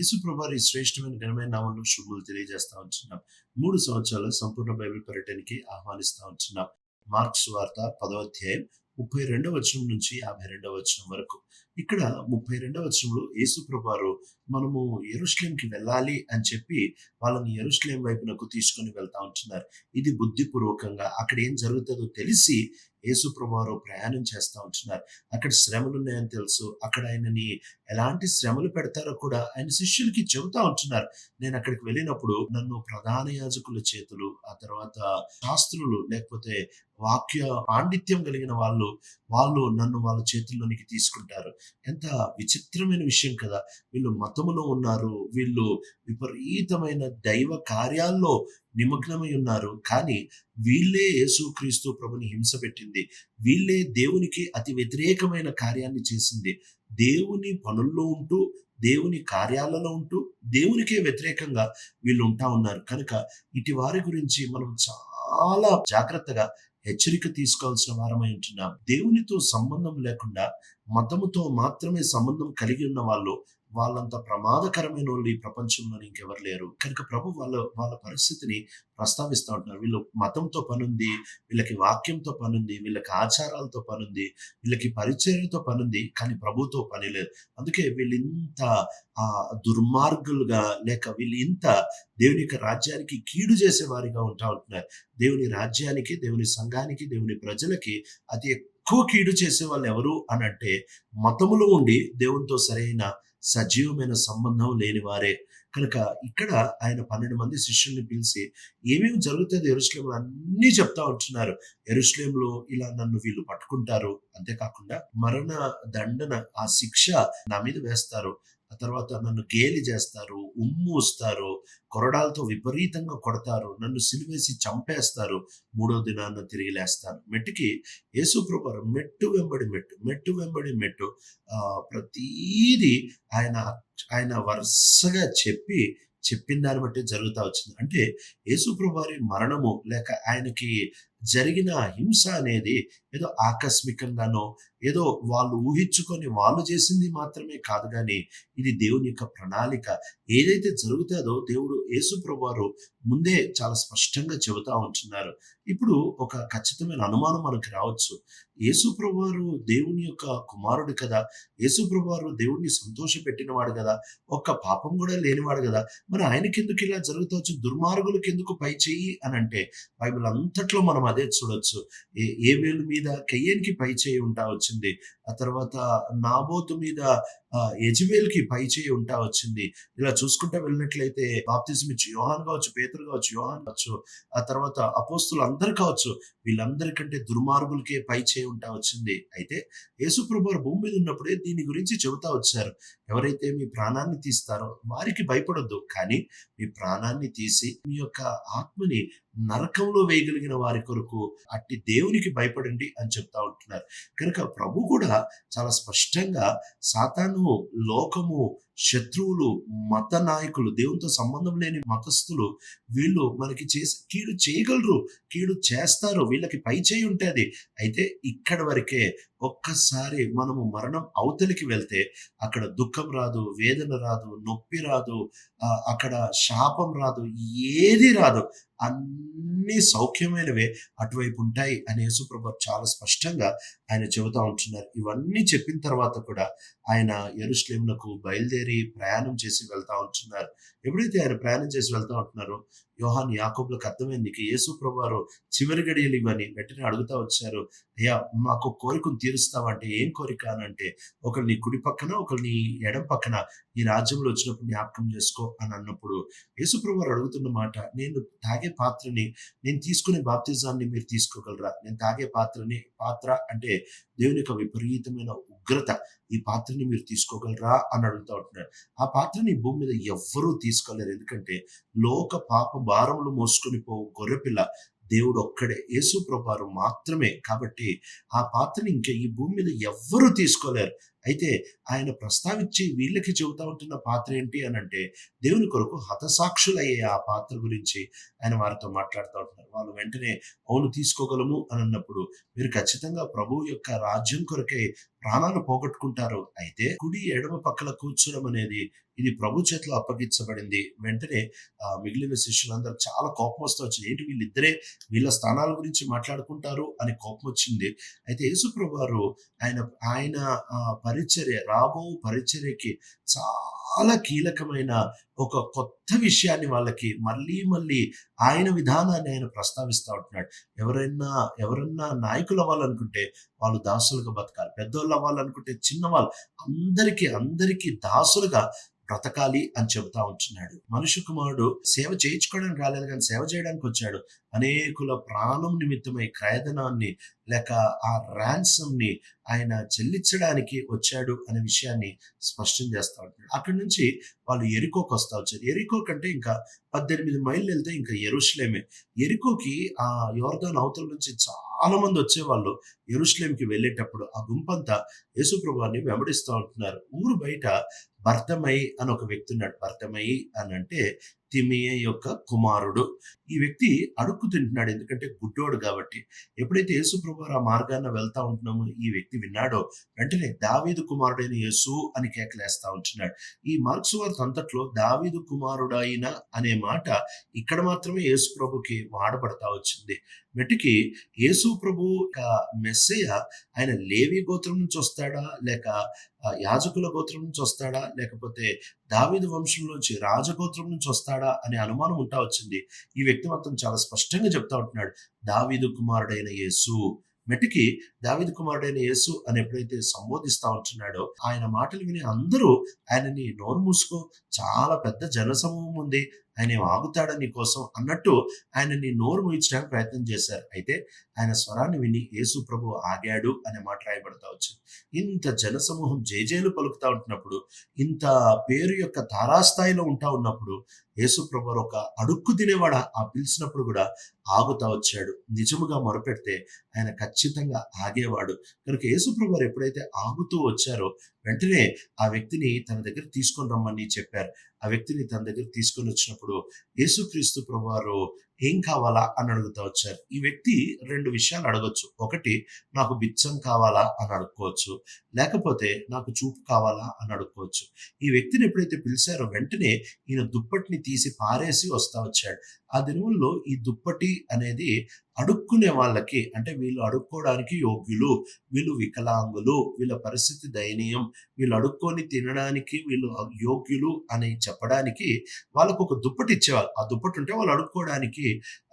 యేసుప్రభారి శ్రేష్టమైన ఘనమైన నామంలో శుభములు తెలియజేస్తా ఉంటున్నాం. మూడు సంవత్సరాలు సంపూర్ణ బైబిల్ పర్యటనకి ఆహ్వానిస్తా ఉంటున్నాం. మార్క్స్ వార్త పదవ అధ్యాయం ముప్పై రెండవ వచనం నుంచి యాభై రెండవ వచనం వరకు. ఇక్కడ ముప్పై రెండవ వచనంలో యేసుప్రభారు మనము ఎరుస్లేంకి వెళ్ళాలి అని చెప్పి వాళ్ళని ఎరుస్లేం వైపునకు తీసుకొని వెళ్తా ఉంటున్నారు. ఇది బుద్ధిపూర్వకంగా అక్కడ ఏం జరుగుతుందో తెలిసి యేసుప్రభువారు ప్రయాణం చేస్తూ ఉంటున్నారు. అక్కడ శ్రమలు ఉన్నాయని తెలుసు. అక్కడ ఆయనని ఎలాంటి శ్రమలు పెడతారో కూడా ఆయన శిష్యులకి చెబుతా ఉంటున్నారు. నేను అక్కడికి వెళ్ళినప్పుడు నన్ను ప్రధాన యాజకుల చేతులు ఆ తర్వాత శాస్త్రులు లేకపోతే వాక్య పాండిత్యం కలిగిన వాళ్ళు వాళ్ళు నన్ను వాళ్ళ చేతుల్లోనికి తీసుకుంటారు. ఎంత విచిత్రమైన విషయం కదా! వీళ్ళు మతములో ఉన్నారు వీళ్ళు విపరీతమైన దైవ కార్యాల్లో నిమగ్నమై ఉన్నారు. కానీ వీళ్ళే యేసుక్రీస్తు ప్రభుని హింస పెట్టింది. వీళ్ళే దేవునికి అతి వ్యతిరేకమైన కార్యాన్ని చేసింది. దేవుని పనుల్లో ఉంటూ దేవుని కార్యాలలో ఉంటూ దేవునికే వ్యతిరేకంగా వీళ్ళు ఉంటా ఉన్నారు. కనుక ఇటు వారి గురించి మనం చాలా జాగ్రత్తగా హెచ్చరిక తీసుకోవాల్సిన వారమై ఉంటున్నాం. దేవునితో సంబంధం లేకుండా మతముతో మాత్రమే సంబంధం కలిగి ఉన్న వాళ్ళు వాళ్ళంత ప్రమాదకరమైన వాళ్ళు ఈ ప్రపంచంలో ఇంకెవరు లేరు. కనుక ప్రభు వాళ్ళ వాళ్ళ పరిస్థితిని ప్రస్తావిస్తూ ఉంటున్నారు. వీళ్ళు మతంతో పనుంది వీళ్ళకి వాక్యంతో పనుంది వీళ్ళకి ఆచారాలతో పనుంది వీళ్ళకి పరిచర్యతో పనుంది కానీ ప్రభుతో పని లేదు. అందుకే వీళ్ళు ఇంత ఆ దుర్మార్గులుగా లేక వీళ్ళు ఇంత దేవుని యొక్క రాజ్యానికి కీడు చేసే వారిగా ఉంటా ఉంటున్నారు. దేవుని రాజ్యానికి దేవుని సంఘానికి దేవుని ప్రజలకి అతి ఎక్కువ కీడు చేసే వాళ్ళు ఎవరు అని అంటే మతములో ఉండి దేవునితో సరైన సజీవమైన సంబంధం లేని వారే. కనుక ఇక్కడ ఆయన పన్నెండు మంది శిష్యుల్ని పిలిచి ఏమేమి జరుగుతుంది ఎరుశ్లేంలో అన్నీ చెప్తా ఉంటున్నారు. ఎరుశ్లేంలో ఇలా నన్ను వీళ్ళు పట్టుకుంటారు. అంతేకాకుండా మరణ దండన ఆ శిక్ష నా మీద వేస్తారు. ఆ తర్వాత నన్ను గేలి చేస్తారు ఉమ్మూస్తారు కొరడాలతో విపరీతంగా కొడతారు నన్ను సిలివేసి చంపేస్తారు మూడో దినాన్న తిరిగి లేస్తారు మెట్టుకి యేసుప్రభు మెట్టు వెంబడి మెట్టు మెట్టు వెంబడి మెట్టు ప్రతీది ఆయన ఆయన వరుసగా చెప్పి చెప్పిన దాన్ని బట్టి జరుగుతూ వచ్చింది. అంటే యేసుప్రభు వారి మరణము లేక ఆయనకి జరిగిన హింస అనేది ఏదో ఆకస్మికంగానో ఏదో వాళ్ళు ఊహించుకొని వాళ్ళు చేసింది మాత్రమే కాదు కానీ ఇది దేవుని యొక్క ప్రణాళిక. ఏదైతే జరుగుతుందో దేవుడు యేసు ప్రభువారు ముందే చాలా స్పష్టంగా చెబుతా ఉంటున్నారు. ఇప్పుడు ఒక ఖచ్చితమైన అనుమానం మనకు రావచ్చు. యేసు ప్రభువారు దేవుని యొక్క కుమారుడు కదా? యేసు ప్రభువారు దేవుడిని సంతోష పెట్టినవాడు కదా? ఒక్క పాపం కూడా లేనివాడు కదా? మరి ఆయనకెందుకు ఇలా జరుగుతావచ్చు దుర్మార్గులకు ఎందుకు పై చెయ్యి అని అంటే బైబిల్ అంతట్లో మనం అదే చూడొచ్చు. ఏ వేలు మీద కయ్యనికి పై చేయి ఉంటా వచ్చింది. ఆ తర్వాత నాబోతు మీద యజవేల్కి పై చేయి ఉంటా వచ్చింది. ఇలా చూసుకుంటా వెళ్ళినట్లయితే బాప్తిజం ఇచ్చి యోహాన్ కావచ్చు పేతురు కావచ్చు యోహాన్ కావచ్చు ఆ తర్వాత అపోస్తులు అందరు కావచ్చు వీళ్ళందరికంటే దుర్మార్గులకే పై చేయి ఉంటా వచ్చింది. అయితే యేసుప్రభు భూమి మీద ఉన్నప్పుడే దీని గురించి చెబుతా వచ్చారు. ఎవరైతే మీ ప్రాణాన్ని తీస్తారో వారికి భయపడొద్దు. కానీ మీ ప్రాణాన్ని తీసి మీ యొక్క ఆత్మని నరకంలో వేయగలిగిన వారి కొరకు అట్టి దేవునికి భయపడండి అని చెప్తా ఉంటున్నారు. కనుక ప్రభు కూడా చాలా స్పష్టంగా సాతాను లోకము శత్రువులు మత నాయకులు దేవునితో సంబంధం లేని మతస్థులు వీళ్ళు మనకి చేసి కీడు చేయగలరు కీడు చేస్తారు వీళ్ళకి పై చేయి ఉంటుంది. అయితే ఇక్కడ వరకే ఒక్కసారి మనము మరణం అవతలికి వెళ్తే అక్కడ దుఃఖం రాదు వేదన రాదు నొప్పి రాదు అక్కడ శాపం రాదు ఏది రాదు. అన్ని సౌఖ్యమైనవే అటువైపు ఉంటాయి అని యేసుప్రభు చాలా స్పష్టంగా ఆయన చెబుతా ఉంటున్నారు. ఇవన్నీ చెప్పిన తర్వాత కూడా ఆయన ఎరుశ్లేములకు బయలుదేరి ప్రయాణం చేసి వెళ్తా ఉంటున్నారు. ఎప్పుడైతే ఆయన ప్రయాణం చేసి వెళ్తా ఉంటున్నారో యోహాన్ యాకోబులకు అర్థమైంది. యేసు ప్రభువారు చివరి గడియలు ఇవని వెంటనే అడుగుతా వచ్చారు. అయ్యా మాకు కోరికను తీరుస్తావంటే ఏం కోరిక అని అంటే ఒకరు నీ కుడి పక్కన ఒకరు నీ ఎడం పక్కన ఈ రాజ్యంలో వచ్చినప్పుడు జ్ఞాపకం చేసుకో అని అన్నప్పుడు యేసుప్రభు అడుగుతున్న మాట నేను తాగే పాత్రని నేను తీసుకునే బాప్తిజాన్ని మీరు తీసుకోగలరా? నేను తాగే పాత్రని పాత్ర అంటే దేవుని యొక్క విపరీతమైన ఉగ్రత ఈ పాత్రని మీరు తీసుకోగలరా? అని అడుగుతూ ఉంటున్నారు ఆ పాత్రని భూమి మీద ఎవ్వరూ తీసుకోలేరు. ఎందుకంటే లోక పాప భారములు మోసుకొని పో గొర్రెపిల్ల దేవుడు ఒక్కడే. యేసు ప్రభారు మాత్రమే. కాబట్టి ఆ పాత్రని ఇంకా ఈ భూమి మీద ఎవ్వరూ తీసుకోలేరు. అయితే ఆయన ప్రస్తావించి వీళ్ళకి చెబుతా ఉంటున్న పాత్ర ఏంటి అని అంటే దేవుని కొరకు హతసాక్షులయ్యే ఆ పాత్ర గురించి ఆయన వారితో మాట్లాడుతూ ఉంటున్నారు. వాళ్ళు వెంటనే అవును తీసుకోగలము అని అన్నప్పుడు మీరు ఖచ్చితంగా ప్రభు యొక్క రాజ్యం కొరకే ప్రాణాలు పోగొట్టుకుంటారు. అయితే కుడి ఎడమ పక్కల కూర్చోడం అనేది ఇది ప్రభు చేతిలో అప్పగించబడింది. వెంటనే ఆ, మిగిలిన శిష్యులందరూ చాలా కోపం వస్తూ వచ్చింది. ఏంటి వీళ్ళిద్దరే వీళ్ళ స్థానాల గురించి మాట్లాడుకుంటారు? అని కోపం వచ్చింది. అయితే యేసుప్రభు వారు ఆయన ఆయన ఆ, పరిచర్య రాబో పరిచర్యకి చాలా కీలకమైన ఒక కొత్త విషయాన్ని వాళ్ళకి మళ్ళీ మళ్ళీ ఆయన విధానాన్ని ఆయన ప్రస్తావిస్తూ ఉంటున్నాడు. ఎవరైనా ఎవరన్నా నాయకులు అవ్వాలనుకుంటే వాళ్ళు దాసులుగా బతకాలి. పెద్దోళ్ళు అవ్వాలనుకుంటే చిన్నవాళ్ళు అందరికీ అందరికీ దాసులుగా బ్రతకాలి అని చెబుతా ఉంటున్నాడు. మనుషు కుమారుడు సేవ చేయించుకోవడానికి రాలేదు కానీ సేవ చేయడానికి వచ్చాడు. అనేకుల ప్రాణం నిమిత్తమై క్రయధనాన్ని లేక ఆ ransom ని ఆయన చెల్లించడానికి వచ్చాడు అనే విషయాన్ని స్పష్టం చేస్తా ఉంటున్నాడు. అక్కడి నుంచి వాళ్ళు ఎరికోకి వస్తా వచ్చారు. ఎరికో కంటే ఇంకా పద్దెనిమిది మైళ్ళు వెళ్తే ఇంకా ఎరుషులేమే. ఎరికోకి ఆ యోర్దాన్ అవతల నుంచి చాలా మంది వచ్చేవాళ్ళు ఎరుషులేంకి వెళ్ళేటప్పుడు. ఆ గుంపంతా యేసుప్రభాన్ని వెంబడిస్తూ ఉంటున్నారు. ఊరు బయట భర్తమై అని ఒక వ్యక్తి ఉన్నాడు. భర్తమై అని అంటే తిమియ యొక్క కుమారుడు. ఈ వ్యక్తి అడుక్కు తింటున్నాడు. ఎందుకంటే గుడ్డోడు కాబట్టి. ఎప్పుడైతే యేసు ప్రభు ఆ మార్గాన వెళ్తా ఉంటున్నామో ఈ వ్యక్తి విన్నాడో వెంటనే దావీదు కుమారుడైన యేసు అని కేకలేస్తా ఉంటున్నాడు. ఈ మార్క్స్ వార్త అంతట్లో దావీదు కుమారుడైన అనే మాట ఇక్కడ మాత్రమే యేసు ప్రభుకి వాడబడతా వచ్చింది. మెటికి యేసు ప్రభు యొక్క మెస్సయ్య ఆయన లేవి గోత్రం నుంచి వస్తాడా? లేక యాజకుల గోత్రం నుంచి వస్తాడా? లేకపోతే దావీదు వంశం నుంచి రాజగోత్రం నుంచి వస్తాడా? అనే అనుమానం ఉంటా వచ్చింది. ఈ వ్యక్తి మాత్రం చాలా స్పష్టంగా చెప్తా ఉంటున్నాడు. దావీదు కుమారుడైన యేసు. మెటికి దావిద్ కుమారుడైన యేసు అని ఎప్పుడైతే సంబోధిస్తా ఉంటున్నాడో ఆయన మాటలు విని అందరూ ఆయనని నోరు మూసుకో. చాలా పెద్ద జనసమూహం ఉంది. ఆయన ఆగుతాడు ఆగుతాడా నీ కోసం అన్నట్టు ఆయనని నోరు ముయించడానికి ప్రయత్నం చేశారు. అయితే ఆయన స్వరాన్ని విని యేసు ప్రభు ఆగాడు అనే మాట రాయబడతా వచ్చింది. ఇంత జనసమూహం జేజేలు పలుకుతా ఉంటున్నప్పుడు ఇంత పేరు యొక్క తారాస్థాయిలో ఉంటా ఉన్నప్పుడు యేసు ప్రభు ఒక అడుక్కు తినేవాడ? ఆ పిలిచినప్పుడు కూడా ఆగుతా వచ్చాడు. నిజముగా మొరపెడితే ఆయన ఖచ్చితంగా ఆగేవాడు. కనుక యేసు ప్రభు ఎప్పుడైతే ఆగుతూ వచ్చారో వెంటనే ఆ వ్యక్తిని తన దగ్గర తీసుకొని రమ్మని చెప్పారు. ఆ వ్యక్తిని తన దగ్గర తీసుకొని వచ్చినప్పుడు యేసుక్రీస్తు ప్రభువారు ఏం కావాలా అని అడుగుతా వచ్చారు. ఈ వ్యక్తి రెండు విషయాలు అడగొచ్చు. ఒకటి నాకు బిచ్చం కావాలా అని అడుక్కోవచ్చు. లేకపోతే నాకు చూపు కావాలా అని అడుక్కోవచ్చు. ఈ వ్యక్తిని ఎప్పుడైతే పిలిచారో వెంటనే ఈయన దుప్పటిని తీసి పారేసి వస్తా వచ్చాడు. ఆ దినముల్లో ఈ దుప్పటి అనేది అడుక్కునే వాళ్ళకి అంటే వీళ్ళు అడుక్కోవడానికి యోగ్యులు వీళ్ళు వికలాంగులు వీళ్ళ పరిస్థితి దయనీయం వీళ్ళు అడుక్కొని తినడానికి వీళ్ళు యోగ్యులు అని చెప్పడానికి వాళ్ళకు ఒక దుప్పటి ఇచ్చేవాళ్ళు. ఆ దుప్పటి ఉంటే వాళ్ళు అడుక్కోవడానికి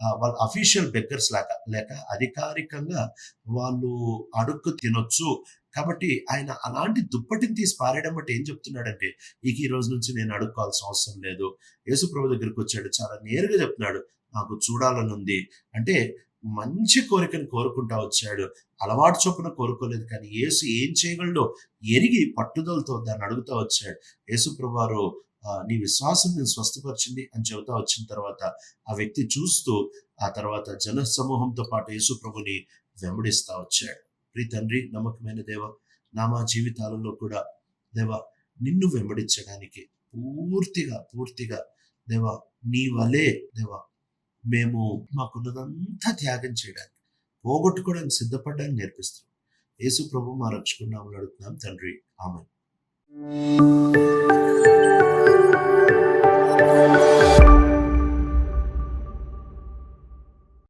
ఆ, వాళ్ళ అఫీషియల్ బెగ్గర్స్ లాగా లేక అధికారికంగా వాళ్ళు అడుక్కు తినొచ్చు. కాబట్టి ఆయన అలాంటి దుప్పటిని తీసి పారేయడం బట్టి ఏం చెప్తున్నాడంటే ఇక ఈ రోజు నుంచి నేను అడుక్కోవాల్సిన అవసరం లేదు. యేసుప్రభు దగ్గరికి వచ్చాడు చాలా నేరుగా చెప్తున్నాడు నాకు చూడాలని ఉంది. అంటే మంచి కోరికను కోరుకుంటా వచ్చాడు. అలవాటు చొప్పున కోరుకోలేదు కానీ యేసు ఏం చేయగలడో ఎరిగి పట్టుదలతో దాన్ని అడుగుతా వచ్చాడు. యేసుప్రభు నీ విశ్వాసం నేను స్వస్థపరిచింది అని చెబుతా వచ్చిన తర్వాత ఆ వ్యక్తి చూస్తూ ఆ తర్వాత జన సమూహంతో పాటు యేసు ప్రభుని వెంబడిస్తా వచ్చాడు. ప్రీ తండ్రి నమ్మకమైన దేవ నా మా జీవితాలలో కూడా దేవ నిన్ను వెంబడించడానికి పూర్తిగా పూర్తిగా దేవ నీ వలే దేవ మేము మాకున్నదంతా త్యాగం చేయడానికి పోగొట్టుకోవడానికి సిద్ధపడడానికి నేర్పిస్తున్నాం. యేసు ప్రభు మా రక్షకున్నామని అడుగుతున్నాం. తండ్రి ఆమె Thank you.